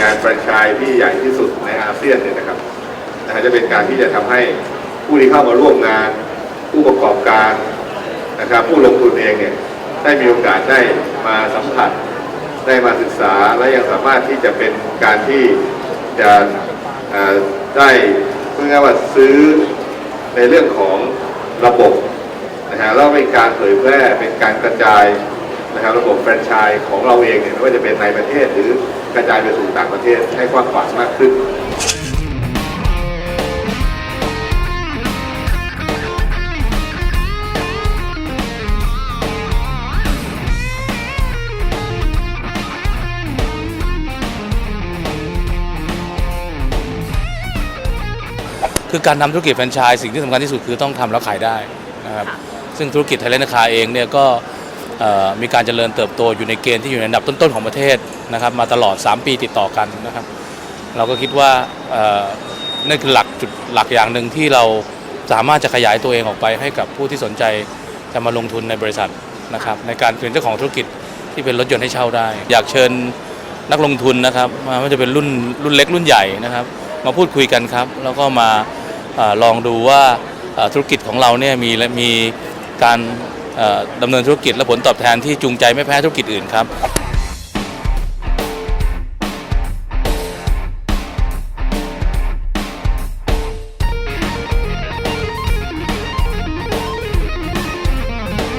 งานแฟรนไชส์ที่ใหญ่ที่สุดในอาเซียนเนี่ยนะครับนะฮะจะเป็นการที่จะทำให้ผู้ที่เข้ามาร่วมงาน ผู้ประกอบการนะครับผู้ลงทุนเองเนี่ยได้มีโอกาสได้มาสัมผัส ได้มาศึกษาและยังสามารถที่จะเป็นการที่จะได้เพื่อว่าซื้อในเรื่องของระบบนะฮะแล้วเป็นการเผยแพร่เป็นการกระจายนะครับระบบแฟรนไชส์ของเราเองเนี่ยไม่ว่าจะเป็นในประเทศหรือ กระจายไปสู่ต่างประเทศให้กว้างขวางมากขึ้นคือการทำธุรกิจแฟรนไชส์สิ่งที่สำคัญที่สุดคือต้องทำแล้วขายได้นะครับซึ่งธุรกิจไทยเลนคาเองเนี่ยก็เอ่อ มีการเจริญเติบโตอยู่ในเกณฑ์ที่อยู่ในอันดับต้นๆของประเทศนะครับมาตลอด 3 ปีติดต่อกันนะครับ เราก็คิดว่าเอ่อนั่นคือหลักจุดหลักอย่างหนึ่งที่เราสามารถจะขยายตัวเองออกไปให้กับผู้ที่สนใจจะมาลงทุนในบริษัทนะครับในการเป็นเจ้าของธุรกิจที่เป็นรถยนต์ให้เช่าได้ อยากเชิญนักลงทุนนะครับไม่ว่าจะเป็นรุ่นรุ่นเล็กรุ่นใหญ่นะครับ มาพูดคุยกันครับ แล้วก็มาอลองดูว่าธุรกิจของเราเนี่ยมีมีการ ดำเนินธุรกิจและผลตอบแทนที่จูงใจไม่แพ้ธุรกิจอื่นครับ